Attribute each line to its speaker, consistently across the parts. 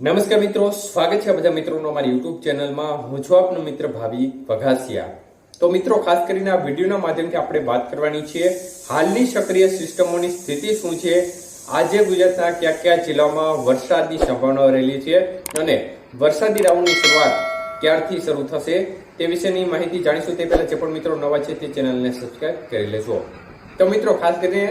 Speaker 1: નમસ્કાર મિત્રો, સ્વાગત છે બધા મિત્રોનો અમારી યુટ્યુબ ચેનલમાં. હું છું આપનો મિત્ર ભાવી વઘાસિયા. તો મિત્રો, ખાસ કરીને આ વિડીયોના માધ્યમથી આપણે વાત કરવાની છે, હાલની સક્રિય સિસ્ટમોની સ્થિતિ શું છે, આજે ગુજરાતના કયા કયા જિલ્લામાં વરસાદની સંભાવના રહેલી છે અને વરસાદી રાઉન્ડની શરૂઆત ક્યારથી શરૂ થશે તે વિશેની માહિતી જાણીશું. તે પહેલાં જે પણ મિત્રો નવા છે તે ચેનલને સબસ્ક્રાઇબ કરી લેજો. તો મિત્રો, ખાસ કરીને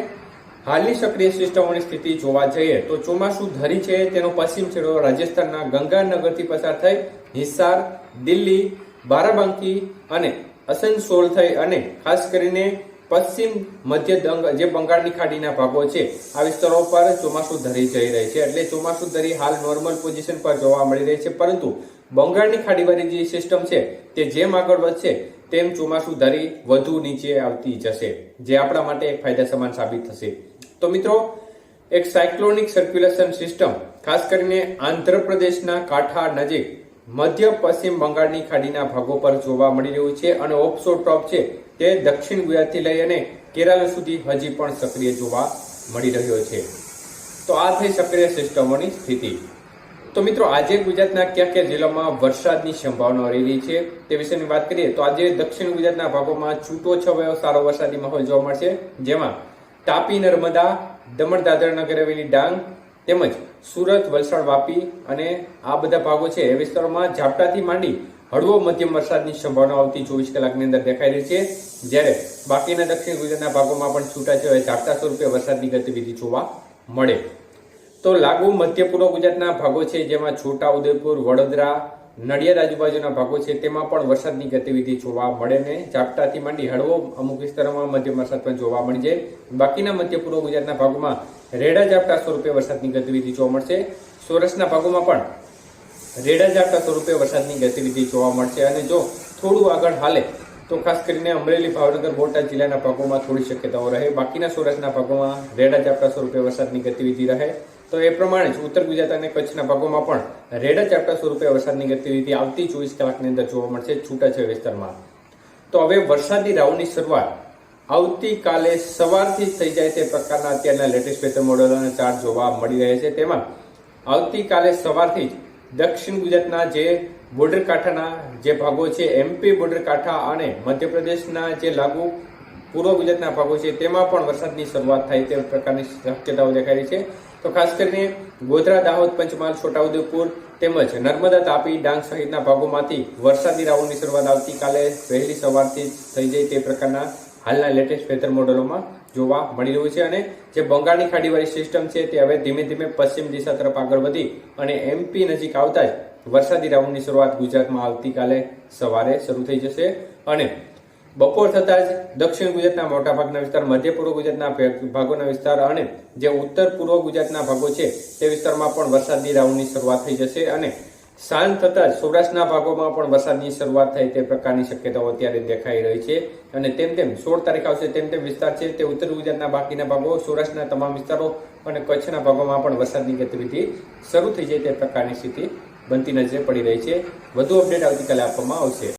Speaker 1: હાલની સક્રિય સિસ્ટમોની સ્થિતિ જોવા જઈએ તો ચોમાસું ધરી છે, તેનો પશ્ચિમ છેડો રાજસ્થાનના ગંગાનગરથી પસાર થઈ હિસાર, દિલ્હી, બારાબાંકી અને અસનસોલ થઈ અને ખાસ કરીને પશ્ચિમ મધ્ય દંગ જે બંગાળની ખાડીના ભાગો છે, આ વિસ્તારો પર ચોમાસું ધરી જઈ રહી છે. એટલે ચોમાસું ધરી હાલ નોર્મલ પોઝિશન પર જોવા મળી રહી છે, પરંતુ બંગાળની ખાડીવાળી જે સિસ્ટમ છે, તે જેમ આગળ વધશે તેમ ચોમાસું ધરી વધુ નીચે આવતી જશે, જે આપણા માટે એક ફાયદા સમાન સાબિત થશે. તો મિત્રો, એક સાયક્લોનિક સર્ક્યુલેશન સિસ્ટમ, ખાસ કરીને આંધ્રપ્રદેશના કાંઠા નજીક, મધ્ય પશ્ચિમ બંગાળની ખાડીના ભાગો પર જોવા મળી રહ્યું છે અને ઓપ્સો ટોપ છે તે દક્ષિણ ગુજરાતથી લઈ અને કેરળ સુધી હજી પણ સક્રિય જોવા મળી રહ્યો છે. તો આ થઈ સક્રિય સિસ્ટમોની સ્થિતિ. તો મિત્રો, આજે ગુજરાતના કયા કયા જિલ્લામાં વરસાદની સંભાવના રહેલી છે તે વિશેની વાત કરીએ તો આજે દક્ષિણ ગુજરાતના ભાગોમાં છૂટો છવાયો સારો વરસાદી માહોલ જોવા મળશે. જેમાં તાપી, નર્મદા, દમણ, દાદર નગર હવેલી, ડાંગ તેમજ સુરત, વલસાડ, વાપી અને આ બધા ભાગો છે એ વિસ્તારોમાં ઝાપટાથી માંડી હળવો મધ્યમ વરસાદની સંભાવના આવતી ચોવીસ કલાકની અંદર દેખાઈ રહી છે. જ્યારે બાકીના દક્ષિણ ગુજરાતના ભાગોમાં પણ છૂટાછવાયા ઝાપટા સ્વરૂપે વરસાદની ગતિવિધિ જોવા મળે. તો લાગુ મધ્ય પૂર્વ ગુજરાતના ભાગો છે, જેમાં છોટા ઉદેપુર, વડોદરા, નડિયાદ આજુબાજુના ભાગો છે, તેમાં પણ વરસાદની ગતિવિધિ જોવા મળે ને ઝાપટાથી માંડી હળવો અમુક વિસ્તારોમાં મધ્યમ વરસાદ પણ જોવા મળી જાય બાકીના મધ્ય પૂર્વ ગુજરાતના ભાગોમાં રેડા ઝાપટા સ્વરૂપે વરસાદની ગતિવિધિ જોવા મળશે. સૌરાષ્ટ્રના ભાગોમાં પણ રેડા ઝાપટા સ્વરૂપે વરસાદની ગતિવિધિ જોવા મળશે. અને જો થોડું આગળ હાલે, તો ખાસ કરીને અમરેલી, ભાવનગર, બોટાદ જિલ્લાના ભાગોમાં થોડી શક્યતાઓ રહે. બાકીના સૌરાષ્ટ્રના ભાગોમાં રેડા ઝાપટા સ્વરૂપે વરસાદની ગતિવિધિ રહે. તો એ પ્રમાણે જ ઉત્તર ગુજરાત અને કચ્છના ભાગોમાં પણ રેડા ઝાપટા સ્વરૂપે વરસાદની ગતિવિધિ આવતી ચોવીસ કલાકની અંદર જોવા મળશે છૂટાછવાયા વિસ્તારમાં. તો હવે વરસાદી રાઉન્ડની શરૂઆત. આવતીકાલે સવારથી થઈ જાય તે પ્રકારના અત્યારના લેટેસ્ટ વેધર અને ચાર્ટ જોવા મળી રહ્યા છે. તેમાં આવતીકાલે સવારથી જ દક્ષિણ ગુજરાતના જે બોર્ડર કાંઠાના જે ભાગો છે એમપી બોર્ડર કાંઠા અને મધ્યપ્રદેશના જે લાગુ પૂર્વ ગુજરાતના ભાગો છે, તેમાં પણ વરસાદની શરૂઆત થાય તે પ્રકારની શક્યતાઓ દેખાઈ રહી છે. તો ખાસ કરીને ગોધરા, દાહોદ, પંચમહાલ, છોટાઉદેપુર તેમજ નર્મદા, તાપી, ડાંગ સહિતના ભાગોમાંથી વરસાદી રાઉન્ડની શરૂઆત આવતીકાલે વહેલી સવારથી થઈ જાય તે પ્રકારના હાલના લેટેસ્ટ વેધર મોડેલોમાં જોવા મળી રહ્યું છે અને જે બંગાળની ખાડીવાળી સિસ્ટમ છે તે હવે ધીમે ધીમે પશ્ચિમ દિશા તરફ આગળ વધી અને એમપી નજીક આવતા જ વરસાદી રાઉન્ડની શરૂઆત ગુજરાતમાં આવતીકાલે સવારે શરૂ થઈ જશે અને બપોર થતાં જ દક્ષિણ ગુજરાતના મોટાભાગના વિસ્તાર, મધ્ય પૂર્વ ગુજરાતના ભાગોના વિસ્તાર અને જે ઉત્તર પૂર્વ ગુજરાતના ભાગો છે, તે વિસ્તારમાં પણ વરસાદની રાઉન્ડની શરૂઆત થઈ જશે અને સાંજ થતાં જ સૌરાષ્ટ્રના ભાગોમાં પણ વરસાદની શરૂઆત થાય તે પ્રકારની શક્યતાઓ અત્યારે દેખાઈ રહી છે. અને તેમ તેમ સોળ તારીખ આવશે, તેમ તેમ વિસ્તાર છે, તે ઉત્તર ગુજરાતના બાકીના ભાગો, સૌરાષ્ટ્રના તમામ વિસ્તારો અને કચ્છના ભાગોમાં પણ વરસાદની ગતિવિધિ શરૂ થઈ જાય તે પ્રકારની સ્થિતિ બનતી નજરે પડી રહી છે. વધુ અપડેટ આવતીકાલે આપવામાં આવશે.